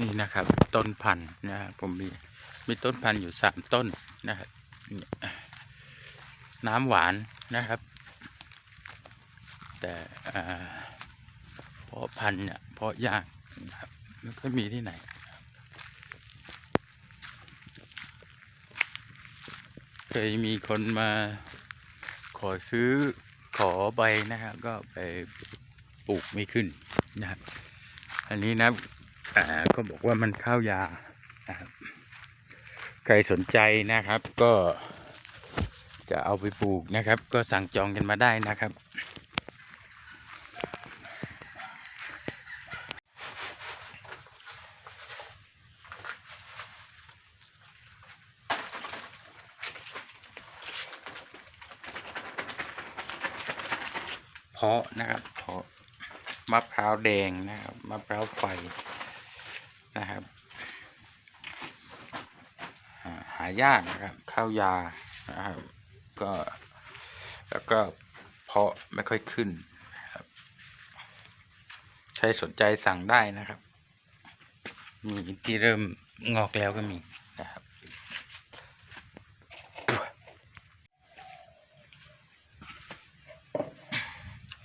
นี่นะครับ ต้นพันธุ์นะครับผมมีมีต้นพันธุ์อยู่สามต้นนะครับน้ำหวานนะครับ แต่เพาะพันธุ์เนี่ยเพาะยากนะครับไม่ค่อยมีที่ไหนเคยมีคนมาขอซื้อขอใบนะครับ ก็ไปปลูกไม่ขึ้นนะครับอันนี้นะ อ่าก็บอกว่ามันข้าวยานะครับใครสนใจนะครับ ก็จะเอาไปปลูกนะครับ ก็สั่งจองกันมาได้นะครับ เพาะนะครับเพาะมะพร้าวแดงนะครับมะพร้าวไฟ นะครับ หายากนะครับข้าวยานะครับก็แล้วก็เพาะไม่ค่อยขึ้นนะครับใครสนใจสั่งได้นะครับ มีที่เริ่มงอกแล้วก็มีนะครับ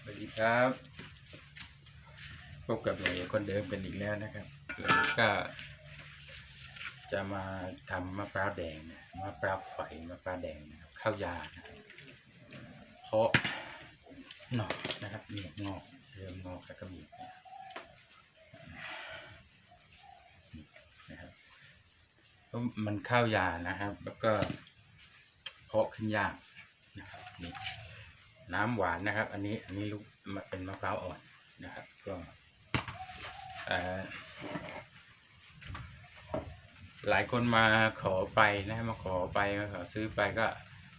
สวัสดีครับ พบกับหน่วยคนเดิมเป็นอีกแล้วนะครับ แล้วก็ จะมาทำมะพร้าวแดงนะมะพร้าวไฟมะพร้าวแดงนะครับข้าวยานะครับเพราะหนอกนะครับเนี่ยงอกเริ่มงอกแล้วก็มีนะครับก็มันข้าวยานะครับ แล้วก็เพาะขึ้นยากนะครับนี่น้ำหวานนะครับ อันนี้อันนี้ลูกมันเป็นมะพร้าวอ่อนนะครับ ก็เอ่อ หลายคนมาขอไปนะมาขอไปมาขอซื้อไปก็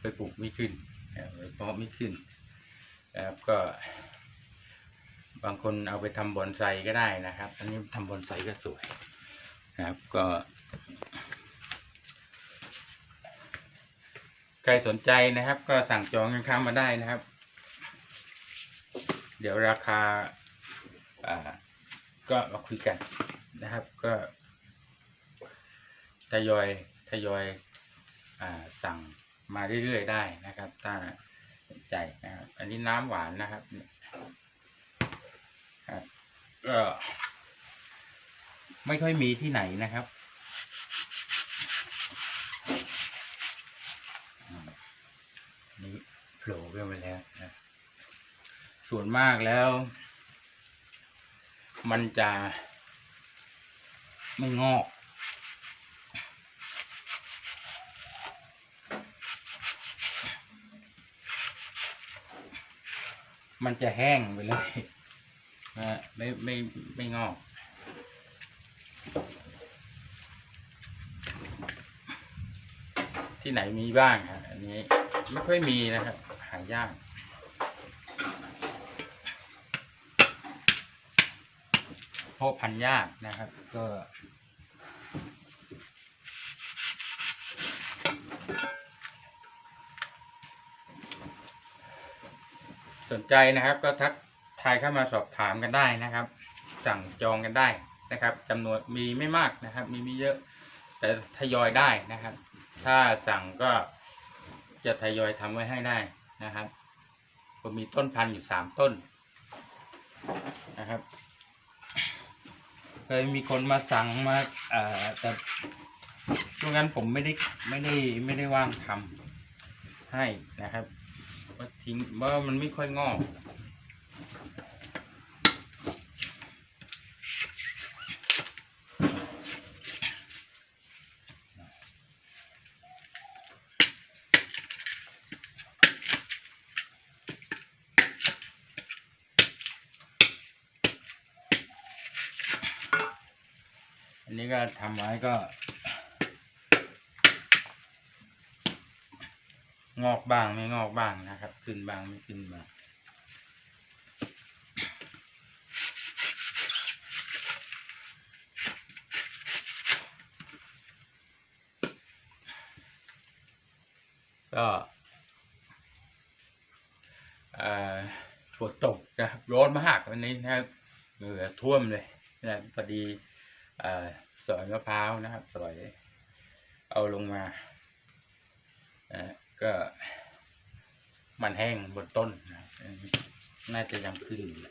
ไปปลูกไม่ขึ้นนะครับไปเพาะไม่ขึ้นนะครับก็ บางคนเอาไปทำบอนไซก็ได้นะครับ อันนี้ทำบอนไซก็สวยนะครับก็ใครสนใจนะครับ ก็สั่งจองกันข้ามาได้นะครับ เดี๋ยวราคา อ่า ก็มาคุยกัน นะครับก็ทยอยทยอยอสั่งมาเรื่อยๆได้นะครับ ถ้าสนใจนะครับ อันนี้น้ำหวานนะครับก็ไม่ค่อยมีที่ไหนนะครับนี่โผล่ขึ้นไปแล้วนะส่วนมากแล้ว มันจะ ไม่งอก มันจะแห้งไปเลยนะฮะไม่ไม่ไม่งอกที่ไหนมีบ้างครับอันนี้ไม่ค่อยมีนะครับ หายาก เพราะพันยากนะครับ ก็ สนใจนะครับก็ทักทายเข้ามาสอบถามกันได้นะครับ สั่งจองกันได้นะครับจำนวนมีไม่มากนะครับ มีไม่เยอะแต่ทยอยได้นะครับ ถ้าสั่งก็จะทยอยทำไว้ให้ได้นะครับผมมีต้นพันธุ์อยู่สามต้นนะครับเคยมีคนมาสั่งมาเอ่อแต่ช่วงนั้นผมไม่ได้ไม่ได้ไม่ได้ว่างทำให้นะครับ ก็ทิ้งว่ามันไม่ค่อยงอก อันนี้ก็ทำไว้ก็ งอกบ้างไม่งอกบ้างนะครับ ขึ้นบ้างไม่ขึ้นบ้างก็อ่อฝนตกนะครับร้อนมากวันนี้นะครับเหงื่อท่วมเลยนะพอดีอ่อสอยมะพร้าวนะครับสอยเอาลงมาอ่อ ก็ มันแห้งบนต้นน่าจะยังขึ้นอยู่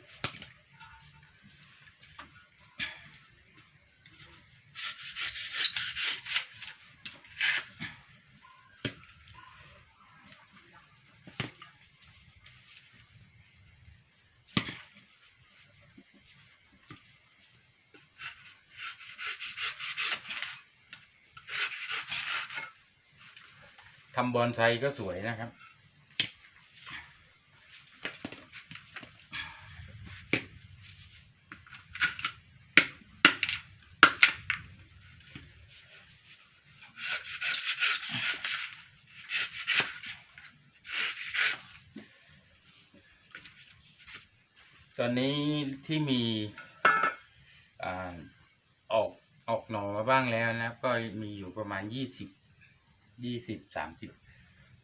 ทำบอนไซก็สวยนะครับ ตอนนี้ที่มีอออกออกหน่อมาบ้างแล้วนะครับ ก็มีอยู่ประมาณยี่สิบ ยี่สิบสามสิบ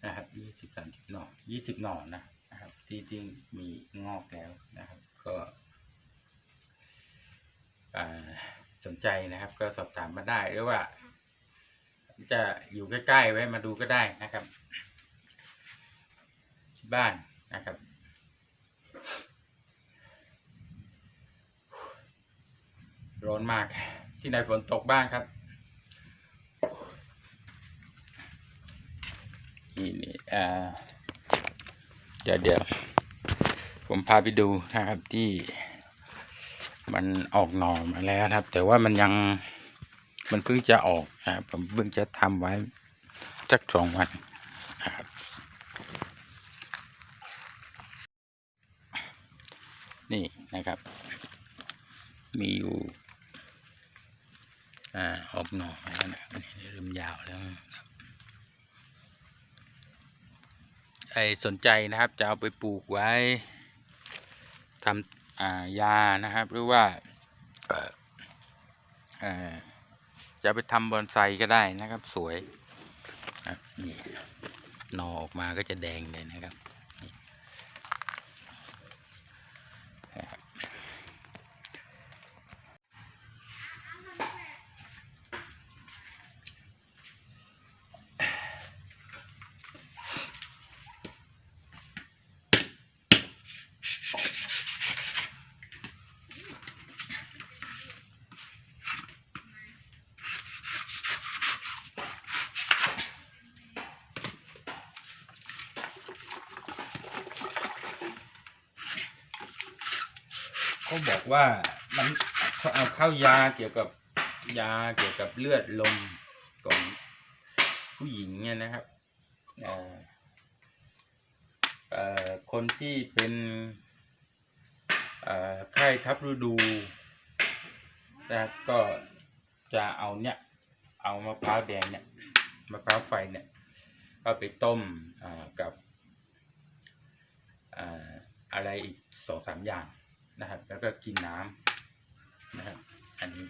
นะครับยี่สิบสามสิบหน่อยี่สิบหน่อนะนะครับ ที่ที่มีงอกแล้วนะครับ ก็สนใจนะครับ ก็สอบถามมาได้หรือว่า จะอยู่ใกล้ๆไว้มาดูก็ได้นะครับที่บ้านนะครับร้อนมากที่ไหนฝนตกบ้างครับ นี่นี่อ่าเดี๋ยวเดี๋ยวผมพาไปดูนะครับที่มันออกหน่อมาแล้วครับ แต่ว่ามันยังมันเพิ่งจะออกนะครับผมเพิ่งจะทำไว้สักสองวันนะครับนี่นะครับ มีอยู่อ่าออกหน่อแล้วนะอันนี้เริ่มยาวแล้วนะครับใคร สนใจนะครับ จะเอาไปปลูกไว้ทำยานะครับ หรือว่าจะไปทำบอนไซก็ได้นะครับ สวยนี่นอออกมาก็จะแดงเลยนะครับ เขาบอกว่ามันเขาเอาเข้ายาเกี่ยวกับยาเกี่ยวกับเลือดลมของผู้หญิงเนี่ยนะครับคนที่เป็นไข้ทับฤดูนะครับก็จะเอาเนี่ย เอามะพร้าวแดงเนี่ยมะพร้าวไฟเนี่ยเอาไปต้มกับออะไรอีกสองสามอย่าง นะครับ แล้วก็กินน้ำนะครับ อันนี้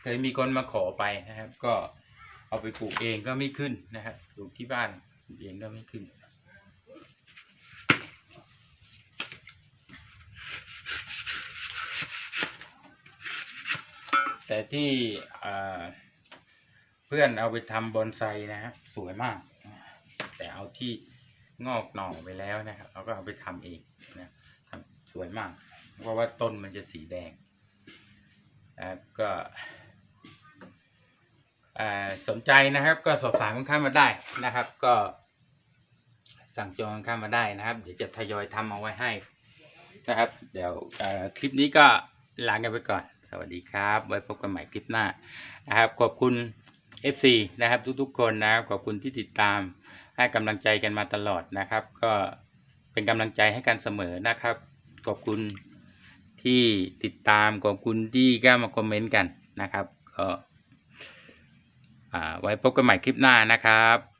เคยมีคนมาขอไปนะครับ ก็เอาไปปลูกเองก็ไม่ขึ้นนะครับปลูกที่บ้านปลูกเองก็ไม่ขึ้นแต่ที่อ่า พื่อนเอาไปทำบอนไซนะครับสวยมาก แต่เอาที่งอกหน่อไปแล้วนะครับเราก็เอาไปทำเองนะทำสวยมาก เพราะว่าต้นมันจะสีแดงนะครับก็อ่าสนใจนะครับ ก็สอบถามข้างมาได้นะครับ ก็สั่งจองข้างมาได้นะครับ เดี๋ยวจะทยอยทำเอาไว้ให้นะครับ เดี๋ยวคลิปนี้ก็ลากันไปก่อน สวัสดีครับ ไว้พบกันใหม่คลิปหน้านะครับ ขอบคุณ FC นะครับทุกๆ คนนะขอบคุณที่ติดตาม ให้กำลังใจกันมาตลอดนะครับ ก็เป็นกำลังใจให้กันเสมอนะครับ ขอบคุณที่ติดตามขอบคุณที่กล้ามาคอมเมนต์กันนะครับก็อ่าไว้พบกันใหม่คลิปหน้านะครับ